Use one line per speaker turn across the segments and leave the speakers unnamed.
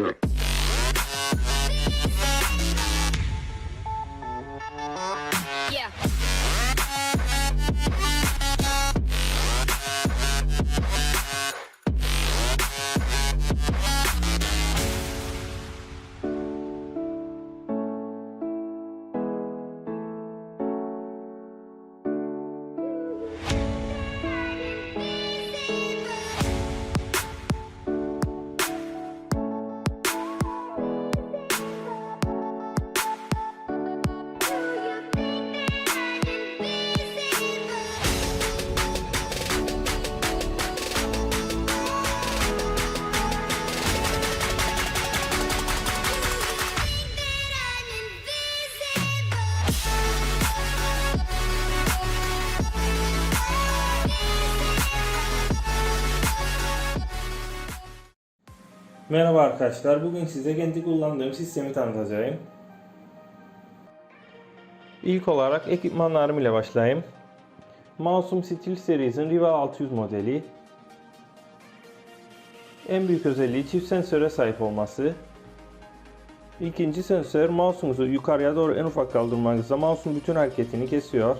Look.
Merhaba arkadaşlar. Bugün size kendi kullandığım sistemi tanıtacağım. İlk olarak ekipmanlarım ile başlayayım. Mouse'um SteelSeries'in Riva 600 modeli. En büyük özelliği çift sensöre sahip olması. İkinci sensör mouse'unuzu yukarıya doğru en ufak kaldırmanızda mouse'un bütün hareketini kesiyor.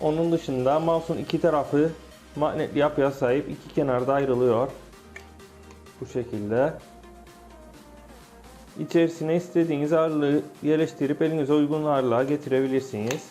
Onun dışında mouse'un iki tarafı magnetli yapıya sahip iki kenarda ayrılıyor. Bu şekilde. İçerisine istediğiniz ağırlığı yerleştirip elinize uygun ağırlığa getirebilirsiniz.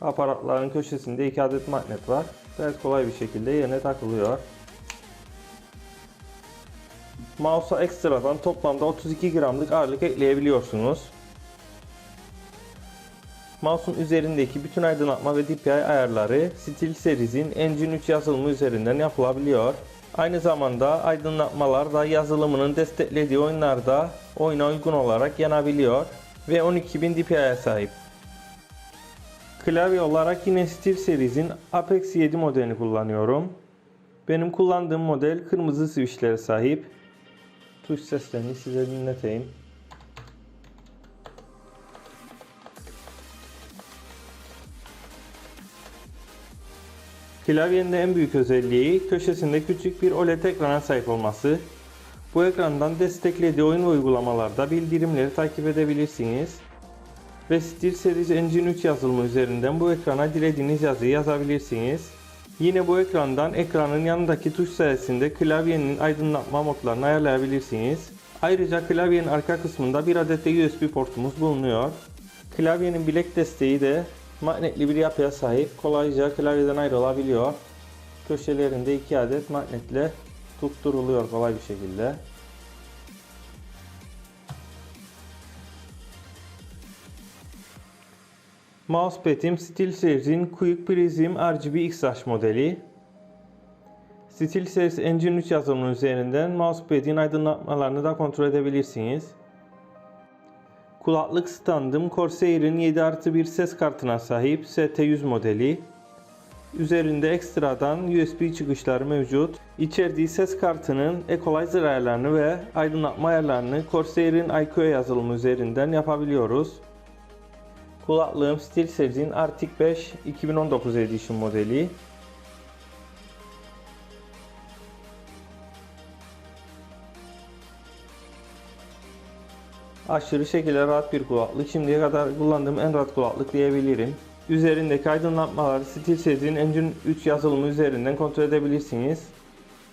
Aparatların köşesinde iki adet magnet var. Gayet kolay bir şekilde yerine takılıyor. Mouse'a ekstradan toplamda 32 gramlık ağırlık ekleyebiliyorsunuz. Mouse'un üzerindeki bütün aydınlatma ve DPI ayarları SteelSeries'in Engine 3 yazılımı üzerinden yapılabiliyor. Aynı zamanda aydınlatmalar da yazılımının desteklediği oyunlarda oyuna uygun olarak yanabiliyor ve 12000 DPI'ye sahip. Klavye olarak yine SteelSeries'in Apex 7 modelini kullanıyorum. Benim kullandığım model kırmızı switchlere sahip. Tuş seslerini size dinleteyim. Klavyenin en büyük özelliği köşesinde küçük bir OLED ekrana sahip olması. Bu ekrandan desteklediği oyun uygulamalarda bildirimleri takip edebilirsiniz. Ve SteelSeries Engine 3 yazılımı üzerinden bu ekrana dilediğiniz yazıyı yazabilirsiniz. Yine bu ekrandan ekranın yanındaki tuş sayesinde klavyenin aydınlatma modlarını ayarlayabilirsiniz. Ayrıca klavyenin arka kısmında bir adet de USB portumuz bulunuyor. Klavyenin bilek desteği de magnetli bir yapıya sahip. Kolayca klavyeden ayrılabiliyor. Köşelerinde iki adet magnetle tutturuluyor kolay bir şekilde. Mousepad'im SteelSeries'in Quick Prism RGB XH modeli. SteelSeries Engine 3 yazılımının üzerinden mousepad'in aydınlatmalarını da kontrol edebilirsiniz. Kulaklık standım Corsair'in 7 artı 1 ses kartına sahip ST100 modeli. Üzerinde ekstradan USB çıkışları mevcut. İçerdiği ses kartının equalizer ayarlarını ve aydınlatma ayarlarını Corsair'in IQ yazılımı üzerinden yapabiliyoruz. Kulaklığım SteelSeries'in Arctic 5 2019 Edition modeli. Aşırı şekilde rahat bir kulaklık. Şimdiye kadar kullandığım en rahat kulaklık diyebilirim. Üzerindeki aydınlatmaları SteelSeries'in Engine 3 yazılımı üzerinden kontrol edebilirsiniz.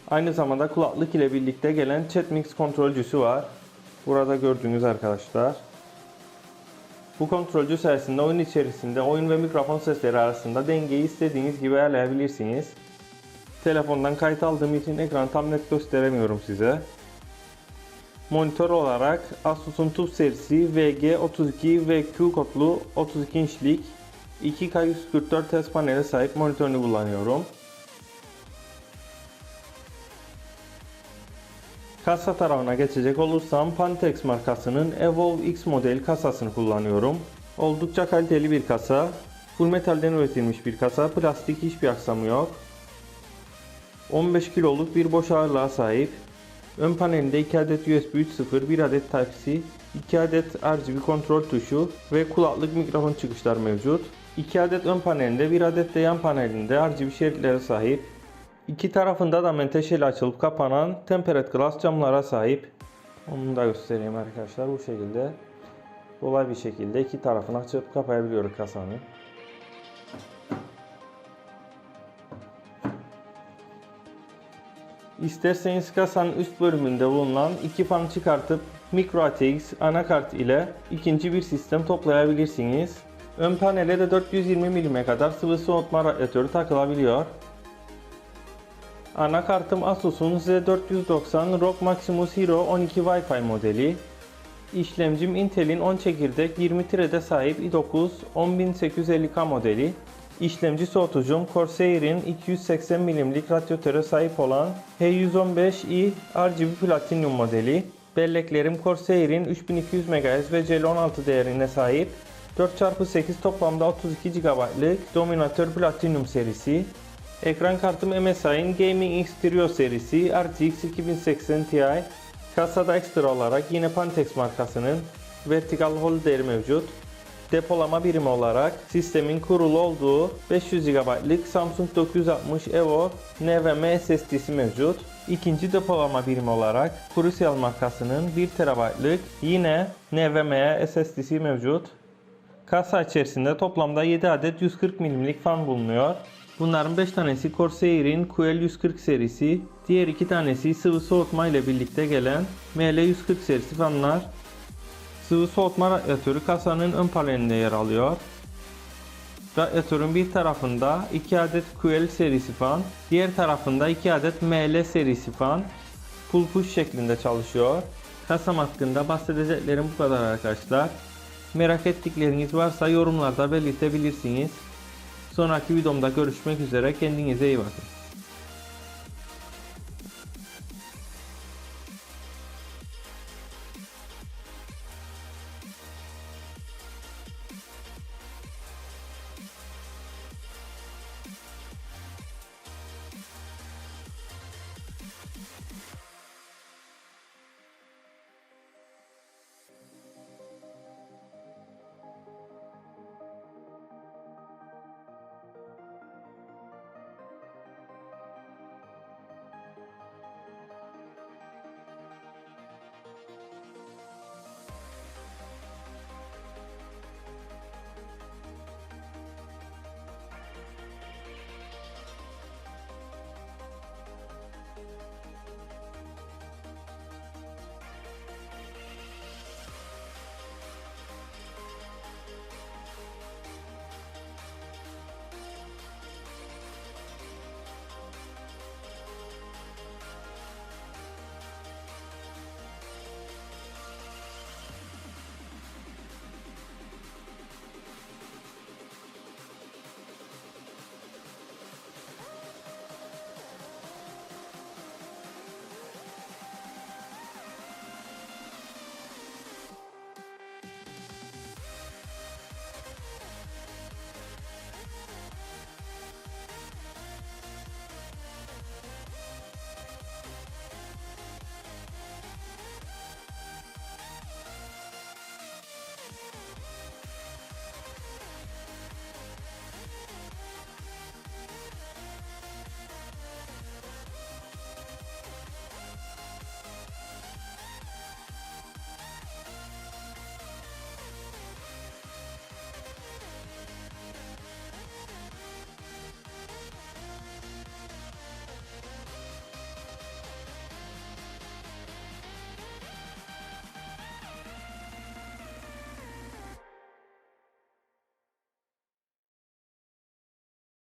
Aynı zamanda kulaklık ile birlikte gelen Chatmix kontrolcüsü var. Burada gördüğünüz arkadaşlar. Bu kontrolcü sayesinde oyun içerisinde oyun ve mikrofon sesleri arasında dengeyi istediğiniz gibi ayarlayabilirsiniz. Telefondan kayıt aldığım için ekranı tam net gösteremiyorum size. Monitör olarak Asus'un TUF serisi VG32 ve Q kodlu 32 inçlik 2K144 Hz panele sahip monitörünü kullanıyorum. Kasa tarafına geçecek olursam Pantex markasının Evolve X model kasasını kullanıyorum. Oldukça kaliteli bir kasa. Full metalden üretilmiş bir kasa. Plastik hiçbir aksamı yok. 15 kiloluk bir boş ağırlığa sahip. Ön panelinde 2 adet USB 3.0, 1 adet Type-C, 2 adet RGB kontrol tuşu ve kulaklık mikrofon çıkışlar mevcut. 2 adet ön panelinde, 1 adet de yan panelinde RGB şeritlere sahip. İki tarafında da menteşeyle açılıp kapanan tempered glass camlara sahip. Onu da göstereyim arkadaşlar bu şekilde. Kolay bir şekilde iki tarafını açıp kapayabiliyoruz kasanın. İsterseniz kasanın üst bölümünde bulunan iki fan çıkartıp micro ATX anakart ile ikinci bir sistem toplayabilirsiniz. Ön panele de 420 mm kadar sıvı soğutma radyatörü takılabiliyor. Anakartım Asus'un Z490 ROG Maximus Hero 12 Wi-Fi modeli. İşlemcim Intel'in 10 çekirdek 20 tirede sahip i9 10850K modeli. İşlemci soğutucum Corsair'in 280 mm'lik radyatöre sahip olan H115i RGB Platinum modeli. Belleklerim Corsair'in 3200 MHz ve CL16 değerine sahip 4x8 toplamda 32 GB'lık Dominator Platinum serisi. Ekran kartım MSI'nin Gaming X Trio serisi RTX 2080 Ti. Kasada ekstra olarak yine Pantex markasının Vertical Holder mevcut. Depolama birimi olarak sistemin kurulu olduğu 500 GB'lık Samsung 960 EVO NVMe SSD'si mevcut. İkinci depolama birimi olarak Crucial markasının 1 TB'lık yine NVMe SSD'si mevcut. Kasa içerisinde toplamda 7 adet 140 mm'lik fan bulunuyor. Bunların 5 tanesi Corsair'in QL140 serisi, diğer 2 tanesi sıvı soğutma ile birlikte gelen ML140 serisi fanlar. Sıvı soğutma radyatörü kasanın ön panelinde yer alıyor. Radyatörün bir tarafında 2 adet QL serisi fan, diğer tarafında 2 adet ML serisi fan pull push şeklinde çalışıyor. Kasam hakkında bahsedeceklerim bu kadar arkadaşlar. Merak ettikleriniz varsa yorumlarda belirtebilirsiniz. Sonraki videomda görüşmek üzere. Kendinize iyi bakın.